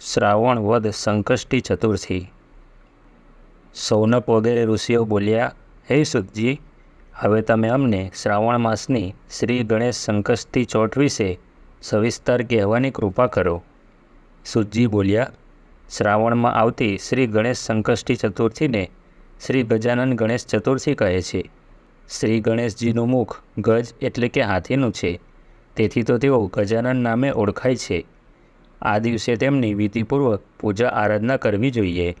શ્રાવણ વદ સંકષ્ટી ચતુર્થી. સૌનપ વગેરે ઋષિઓ બોલ્યા, હે સુખજી, હવે તમે અમને શ્રાવણ માસની શ્રી ગણેશ સંકષ્ટી ચોથ વિશે સવિસ્તર કહેવાની કૃપા કરો. સુજી બોલ્યા, શ્રાવણમાં આવતી શ્રી ગણેશ સંકષ્ટી ચતુર્થીને શ્રી ગજાનન ગણેશ ચતુર્થી કહે છે. શ્રી ગણેશજીનું મુખ ગજ એટલે કે હાથીનું છે. તેથી તો તેઓ ગજાનન નામે ઓળખાય છે. આ દિવસે તેમની વિધિપૂર્વક પૂજા આરાધના કરવી જોઈએ.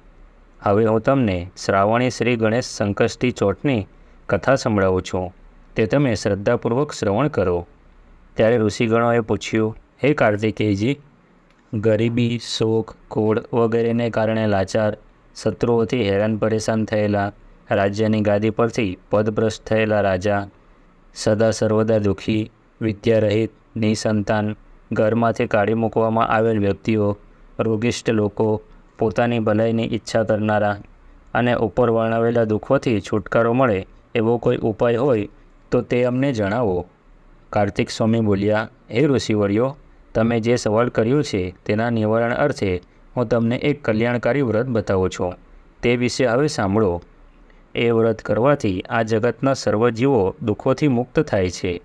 હવે હું તમને શ્રાવણી શ્રી ગણેશ સંકષ્ટી ચોટની કથા સંભળાવું છું. તે તમે શ્રદ્ધાપૂર્વક શ્રવણ કરો. ત્યારે ઋષિગણોએ પૂછ્યું, હે કાર્તિકેયજી, ગરીબી, શોક કોડ વગેરેને કારણે લાચાર, શત્રુઓથી હેરાન પરેશાન થયેલા રાજ્યની ગાદી પરથી પદભ્રષ્ટ થયેલા રાજા, સદા સર્વદા દુઃખી, વિદ્યારહિત, નિસંતાન ઘરમાંથી કાઢી મૂકવામાં આવેલ વ્યક્તિઓ રોગિષ્ઠ લોકો, પોતાની ભલાઈની ઈચ્છા કરનારા અને ઉપર વર્ણવેલા દુઃખોથી છુટકારો મળે એવો કોઈ ઉપાય હોય તો તે અમને જણાવો. કાર્તિક સ્વામી બોલ્યા, હે ઋષિવર્યો, તમે જે સવાલ કર્યો છે તેના નિવારણ અર્થે હું તમને એક કલ્યાણકારી વ્રત બતાવું છું. તે વિશે હવે સાંભળો. એ વ્રત કરવાથી આ જગતના સર્વ જીવો દુઃખોથી મુક્ત થાય છે.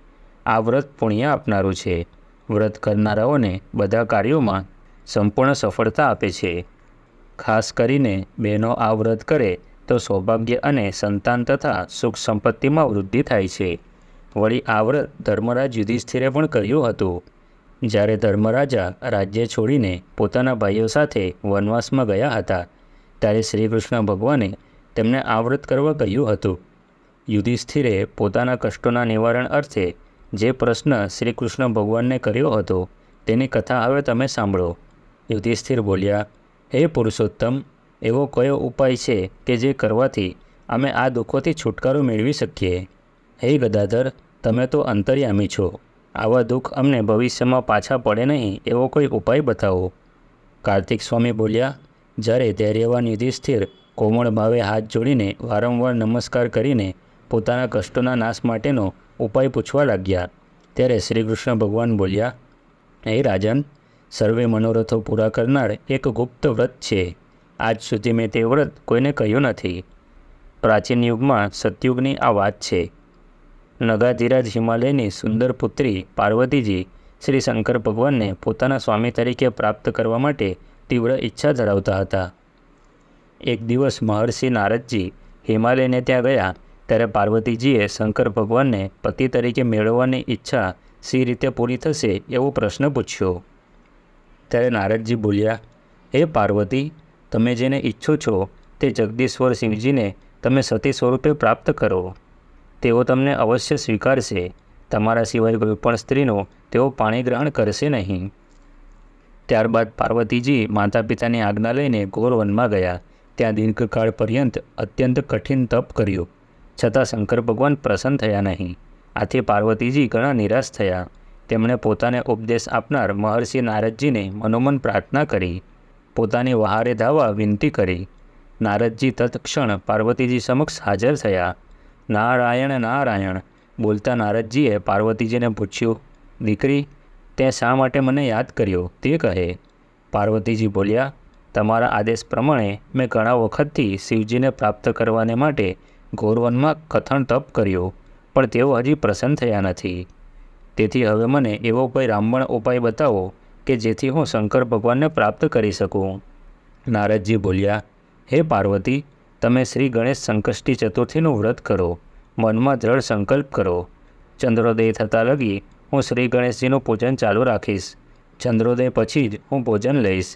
આ વ્રત પુણ્ય આપનારું છે. વ્રત કરનારાઓને બધા કાર્યોમાં સંપૂર્ણ સફળતા આપે છે. ખાસ કરીને બહેનો આ વ્રત કરે તો સૌભાગ્ય અને સંતાન તથા સુખ સંપત્તિમાં વૃદ્ધિ થાય છે. વળી આ વ્રત ધર્મરાજ યુધિષ્ઠિરે પણ કર્યું હતું. જ્યારે ધર્મરાજા રાજ્ય છોડીને પોતાના ભાઈઓ સાથે વનવાસમાં ગયા હતા, ત્યારે શ્રી કૃષ્ણ ભગવાને તેમને આ વ્રત કરવા કહ્યું હતું. યુધિષ્ઠિરે પોતાના કષ્ટોના નિવારણ અર્થે જે પ્રશ્ન શ્રી કૃષ્ણ ભગવાનને કર્યો હતો, તેની કથા હવે તમે સાંભળો. યુધિષ્ઠિર બોલ્યા, હે પુરુષોત્તમ, એવો કયો ઉપાય છે કે જે કરવાથી અમે આ દુઃખોથી છુટકારો મેળવી શકીએ? હે ગદાધર, તમે તો અંતર્યામી છો. આવા દુઃખ અમને ભવિષ્યમાં પાછા પડે નહીં એવો કોઈ ઉપાય બતાવો. કાર્તિક સ્વામી બોલ્યા, જ્યારે ધૈર્યવાન યુધિષ્ઠિર કોમળ ભાવે હાથ જોડીને વારંવાર નમસ્કાર કરીને પોતાના કષ્ટોના નાશ માટેનો ઉપાય પૂછવા લાગ્યા. ત્યારે શ્રી કૃષ્ણ ભગવાન બોલ્યા, હે રાજન, સર્વે મનોરથો પૂરા કરનાર એક ગુપ્ત વ્રત છે. આજ સુધી મેં તે વ્રત કોઈને કહ્યું નથી. પ્રાચીન યુગમાં સતયુગની આ વાત છે. નગાધીરાજ હિમાલયની સુંદર પુત્રી પાર્વતીજી શ્રી શંકર ભગવાનને પોતાના સ્વામી તરીકે પ્રાપ્ત કરવા માટે તીવ્ર ઈચ્છા ધરાવતા હતા. એક દિવસ મહર્ષિ નારદજી હિમાલયને ત્યાં ગયા ત્યારે પાર્વતીજીએ શંકર ભગવાનને પતિ તરીકે મેળવવાની ઈચ્છા સી રીતે પૂરી થશે એવો પ્રશ્ન પૂછ્યો. ત્યારે નારદજી બોલ્યા, હે પાર્વતી, તમે જેને ઈચ્છો છો તે જગદીશ્વર સિંહજીને તમે સતી સ્વરૂપે પ્રાપ્ત કરો. તેઓ તમને અવશ્ય સ્વીકારશે. તમારા સિવાય કોઈ પણ સ્ત્રીનો તેઓ પાણી ગ્રહણ કરશે નહીં. ત્યારબાદ પાર્વતીજી માતા પિતાની આજ્ઞા લઈને ઘોર વનમાં ગયા. ત્યાં દીર્ઘકાળ પર્યંત અત્યંત કઠિન તપ કર્યું. છતાં શંકર ભગવાન પ્રસન્ન થયા નહીં. આથી પાર્વતીજી ઘણા નિરાશ થયા. તેમણે પોતાને ઉપદેશ આપનાર મહર્ષિ નારદજીને મનોમન પ્રાર્થના કરી. પોતાની વહારે ધાવા વિનંતી કરી. નારદજી તત્ક્ષણ પાર્વતીજી સમક્ષ હાજર થયા. નારાયણ નારાયણ, બોલતા નારદજીએ પાર્વતીજીને પૂછ્યું, દીકરી, તે શા માટે મને યાદ કર્યો? તે કહે. પાર્વતીજી બોલ્યા, તમારા આદેશ પ્રમાણે મેં ઘણા વખતથી શિવજીને પ્રાપ્ત કરવાને માટે ઘોરવનમાં કથન તપ કર્યો, પણ તેઓ હજી પ્રસન્ન થયા નથી. તેથી હવે મને એવો કોઈ રામબણ ઉપાય બતાવો કે જેથી હું શંકર ભગવાનને પ્રાપ્ત કરી શકું. નારદજી બોલ્યા, હે પાર્વતી, તમે શ્રી ગણેશ સંકષ્ટી ચતુર્થીનું વ્રત કરો. મનમાં દ્રઢ સંકલ્પ કરો. ચંદ્રોદય થતાં લગી હું શ્રી ગણેશજીનું પૂજન ચાલુ રાખીશ. ચંદ્રોદય પછી જ હું ભોજન લઈશ.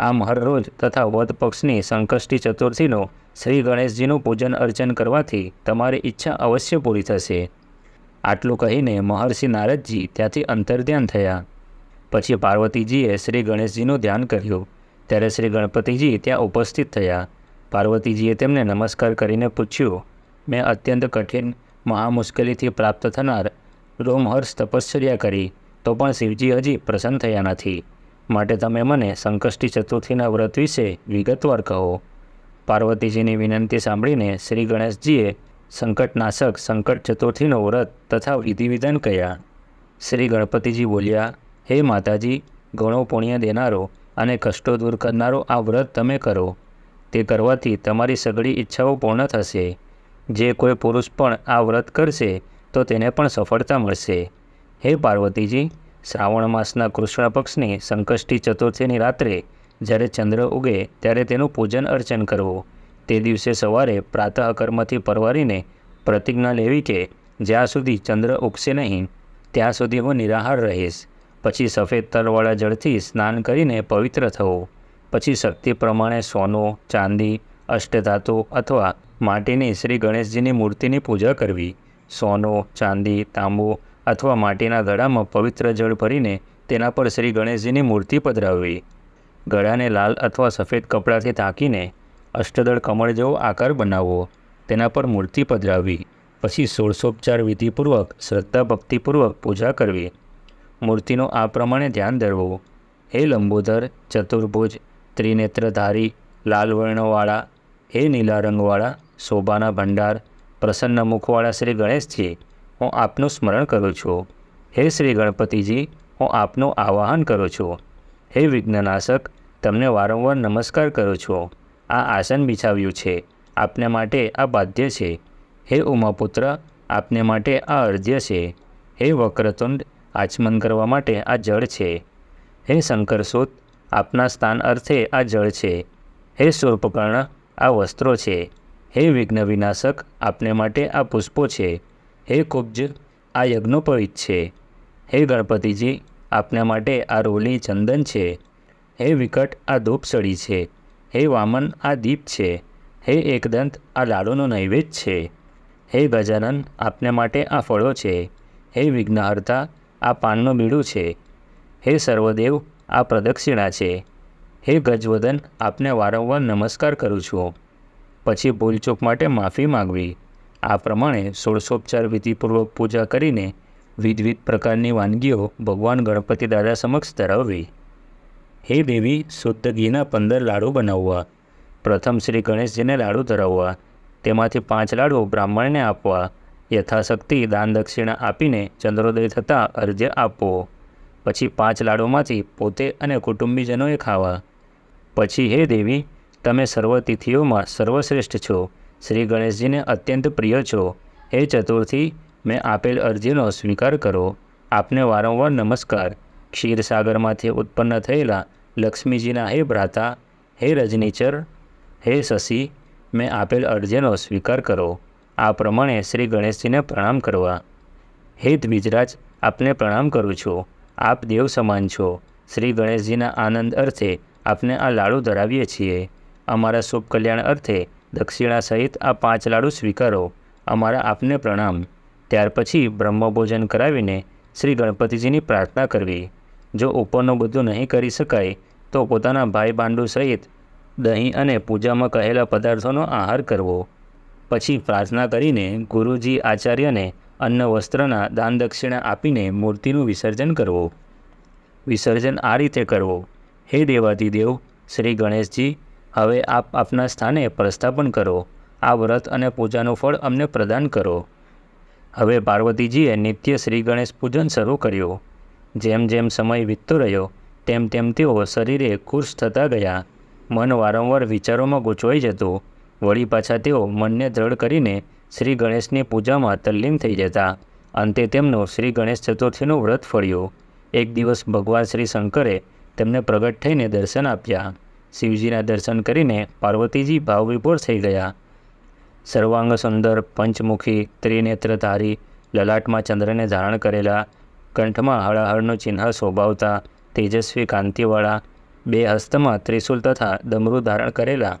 આમ હરરોજ તથા વધ પક્ષની સંકષ્ટી ચતુર્થીનો શ્રી ગણેશજીનું પૂજન અર્ચન કરવાથી તમારી ઈચ્છા અવશ્ય પૂરી થશે. આટલું કહીને મહર્ષિ નારદજી ત્યાંથી અંતર્ધ્યાન થયા. પછી પાર્વતીજીએ શ્રી ગણેશજીનું ધ્યાન કર્યું. ત્યારે શ્રી ગણપતિજી ત્યાં ઉપસ્થિત થયા. પાર્વતીજીએ તેમને નમસ્કાર કરીને પૂછ્યું, મેં અત્યંત કઠિન મહામુશ્કેલીથી પ્રાપ્ત થનાર રોમહર્ષ તપશ્ચર્યા કરી, તો પણ શિવજી હજી પ્રસન્ન થયા નથી. માટે તમે મને સંકષ્ટી ચતુર્થીના વ્રત વિશે વિગતવાર કહો. પાર્વતીજીની વિનંતી સાંભળીને શ્રી ગણેશજીએ સંકટનાશક, સંકટ ચતુર્થીનો વ્રત તથા વિધિવિધાન કહ્યા શ્રી ગણપતિજી બોલ્યા, હે માતાજી, ઘણો પુણ્ય દેનારો અને કષ્ટો દૂર કરનારો આ વ્રત તમે કરો. તે કરવાથી તમારી સઘળી ઈચ્છાઓ પૂર્ણ થશે. જે કોઈ પુરુષ પણ આ વ્રત કરશે, તો તેને પણ સફળતા મળશે. હે પાર્વતીજી, શ્રાવણ માસના કૃષ્ણ પક્ષની સંકષ્ટી ચતુર્થીની રાત્રે જ્યારે ચંદ્ર ઉગે ત્યારે તેનું પૂજન અર્ચન કરવું. તે દિવસે સવારે પ્રાતઃ કર્મથી પરવારીને પ્રતિજ્ઞા લેવી કે જ્યાં સુધી ચંદ્ર ઉગશે નહીં, ત્યાં સુધી હું નિરાહાર રહીશ. પછી સફેદ તલવાળા જળથી સ્નાન કરીને પવિત્ર થવું. પછી શક્તિ પ્રમાણે સોનું, ચાંદી, અષ્ટધાતુ અથવા માટીની શ્રી ગણેશજીની મૂર્તિની પૂજા કરવી. સોનું, ચાંદી, તાંબુ અથવા માટીના ગળામાં પવિત્ર જળ ભરીને તેના પર શ્રી ગણેશજીની મૂર્તિ પધરાવવી. ગળાને લાલ અથવા સફેદ કપડાથી ઢાંકીને અષ્ટદળ કમળ જેવો આકાર બનાવવો તેના પર મૂર્તિ પધરાવવી પછી ષોડશોપચાર વિધિપૂર્વક શ્રદ્ધા ભક્તિપૂર્વક પૂજા કરવી. મૂર્તિનું આ પ્રમાણે ધ્યાન ધરવું. હે લંબોદર, ચતુર્ભુજ, ત્રિનેત્રધારી, લાલ વર્ણવાળા, હે નીલા રંગવાળા, શોભાના ભંડાર, પ્રસન્ન મુખવાળા શ્રી ગણેશજી, હું આપનું સ્મરણ કરું છું. હે શ્રી ગણપતિજી, હું આપનું આવાહન કરું છું. હે વિઘ્નનાશક તમને વારંવાર નમસ્કાર કરું છું. આ આસન બિછાવ્યું છે. આપને માટે આ બાધ્ય છે. હે ઉમાપુત્ર, આપને માટે આ અર્ધ્ય છે. હે વક્રતુંડ, આચમન કરવા માટે આ જળ છે. હે શંકરસૂત, આપના સ્થાન અર્થે આ જળ છે. હે સ્વરૂપકર્ણ આ વસ્ત્રો છે. હે વિઘ્ન વિનાશક આપને માટે આ પુષ્પો છે. હે કુબ્જ, આ યજ્ઞોપવિત છે. હે ગણપતિજી, આપને માટે આ રોલી ચંદન છે. હે વિકટ, આ ધૂપસળી છે. હે વામન, આ દીપ છે. હે એકદંત, આ લાડુનો નૈવેદ્ય છે. હે ગજાનન, આપને માટે આ ફળો છે. હે વિઘ્નહર્તા, આ પાનનું બીડું છે. હે સર્વદેવ, આ પ્રદક્ષિણા છે. હે ગજવદન, આપને વારંવાર નમસ્કાર કરું છું. પછી ભૂલચૂક માટે માફી માગવી. આ પ્રમાણે ષોડશોપચાર વિધિપૂર્વક પૂજા કરીને વિધવિધ પ્રકારની વાનગીઓ ભગવાન ગણપતિ દાદા સમક્ષ ધરાવવી. હે દેવી, શુદ્ધ ઘીના પંદર લાડુ બનાવવા. પ્રથમ શ્રી ગણેશજીને લાડુ ધરાવવા. તેમાંથી પાંચ લાડુ બ્રાહ્મણને આપવા. યથાશક્તિ દાન દક્ષિણા આપીને ચંદ્રોદય થતાં અર્ધ્ય આપવો પછી પાંચ લાડુમાંથી પોતે અને કુટુંબીજનોએ ખાવા. પછી હે દેવી, તમે સર્વ તિથિઓમાં સર્વશ્રેષ્ઠ છો. શ્રી ગણેશજીને અત્યંત પ્રિય છો. હે ચતુર્થી, મેં આપેલ અરજીનો સ્વીકાર કરો. આપને વારંવાર નમસ્કાર. ક્ષીરસાગરમાંથી ઉત્પન્ન થયેલા લક્ષ્મીજીના હે ભ્રાતા, હે રજનીચર, હે શશી, મેં આપેલ અરજીનો સ્વીકાર કરો. આ પ્રમાણે શ્રી ગણેશજીને પ્રણામ કરવા. હે દ્વિજરાજ, આપને પ્રણામ કરું છું. આપ દેવ સમાન છો. શ્રી ગણેશજીના આનંદ અર્થે આપને આ લાડુ ધરાવીએ છીએ. અમારા શુભ કલ્યાણ અર્થે દક્ષિણા સહિત આ પાંચ લાડુ સ્વીકારો. અમારા આપને પ્રણામ. ત્યાર પછી બ્રહ્મભોજન કરાવીને શ્રી ગણપતિજીની પ્રાર્થના કરવી. જો ઉપરનું બધું નહીં કરી શકાય, તો પોતાના ભાઈ બાંડુ સહિત દહીં અને પૂજામાં કહેલા પદાર્થોનો આહાર કરવો. પછી પ્રાર્થના કરીને ગુરુજી આચાર્યને અન્ન વસ્ત્રના દાન દક્ષિણા આપીને મૂર્તિનું વિસર્જન કરવું. વિસર્જન આ રીતે કરવું. હે દેવાધિદેવ શ્રી ગણેશજી, હવે આપ આપના સ્થાને પ્રસ્થાપન કરો. આ વ્રત અને પૂજાનું ફળ અમને પ્રદાન કરો. હવે પાર્વતીજીએ નિત્ય શ્રી ગણેશ પૂજન શરૂ કર્યું. જેમ જેમ સમય વીતતો રહ્યો, તેમ તેમ તેઓ શરીરે ખુશ થતા ગયા. મન વારંવાર વિચારોમાં ગૂંચવાઈ જતું. વળી પાછા તેઓ મનને દ્રઢ કરીને શ્રી ગણેશની પૂજામાં તલ્લીન થઈ જતા. અંતે તેમનું શ્રી ગણેશ ચતુર્થીનું વ્રત ફળ્યું. એક દિવસ ભગવાન શ્રી શંકરે તેમને પ્રગટ થઈને દર્શન આપ્યા. શિવજીના દર્શન કરીને પાર્વતીજી ભાવવિભોર થઈ ગયા. સર્વાંગ સુંદર પંચમુખી, ત્રિનેત્રધારી, લલાટમાં ચંદ્રને ધારણ કરેલા કંઠમાં હળાહળનું ચિહ્ન શોભાવતા તેજસ્વી કાંતિવાળા બે હસ્તમાં ત્રિશુલ તથા દમરૂ ધારણ કરેલા,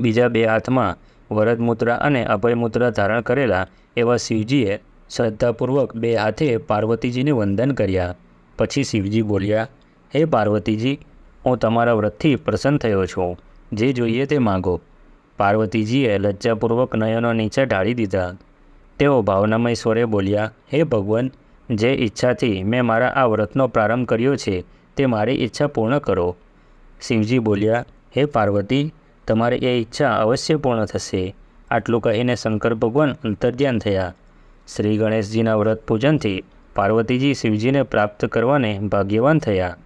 બીજા બે હાથમાં વરદમુદ્રા અને અભયમુદ્રા ધારણ કરેલા એવા શિવજીએ શ્રદ્ધાપૂર્વક બે હાથે પાર્વતીજીને વંદન કર્યા. પછી શિવજી બોલ્યા, હે પાર્વતીજી, હું તમારા વ્રતથી પ્રસન્ન થયો છું. જે જોઈએ તે માગો. પાર્વતીજીએ લજ્જાપૂર્વક નયનો નીચે ઢાળી દીધા. તેઓ ભાવનામય સ્વરે બોલ્યા, હે ભગવાન જે ઈચ્છાથી મેં મારા આ વ્રતનો પ્રારંભ કર્યો છે, તે મારી ઈચ્છા પૂર્ણ કરો. શિવજી બોલ્યા, હે પાર્વતી, તમારી એ ઈચ્છા અવશ્ય પૂર્ણ થશે. આટલું કહીને શંકર ભગવાન અંતર્ધ્યાન થયા. શ્રી ગણેશજીના વ્રત પૂજનથી પાર્વતીજી શિવજીને પ્રાપ્ત કરવાને ભાગ્યવાન થયા.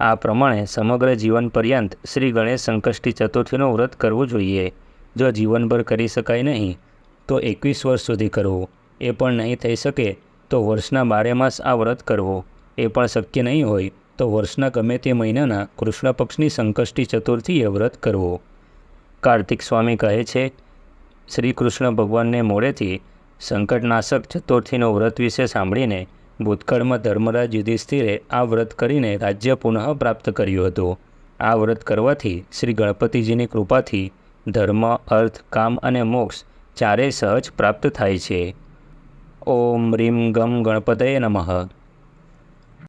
આ પ્રમાણે સમગ્ર જીવન પર્યંત શ્રી ગણેશ સંકષ્ટી ચતુર્થીનું વ્રત કરવું જોઈએ. જો જીવનભર કરી શકાય નહીં, તો એકવીસ વર્ષ સુધી કરવું. એ પણ નહીં થઈ શકે તો વર્ષના બારે માસ આ વ્રત કરવો. એ પણ શક્ય નહીં હોય, તો વર્ષના ગમે તે મહિનાના કૃષ્ણ પક્ષની સંકષ્ટી ચતુર્થીએ વ્રત કરવો. કાર્તિક સ્વામી કહે છે, શ્રી કૃષ્ણ ભગવાનને મોડેથી સંકટનાશક ચતુર્થીનો વ્રત વિશે સાંભળીને ભૂતકાળમાં ધર્મરાજ યુધિષ્ઠિરે આ વ્રત કરીને રાજ્ય પુનઃ પ્રાપ્ત કર્યું હતું. આ વ્રત કરવાથી શ્રી ગણપતિજીની કૃપાથી ધર્મ, અર્થ, કામ અને મોક્ષ ચારેય સહજ પ્રાપ્ત થાય છે. ॐ ह्रीं गं गणपतये नमः।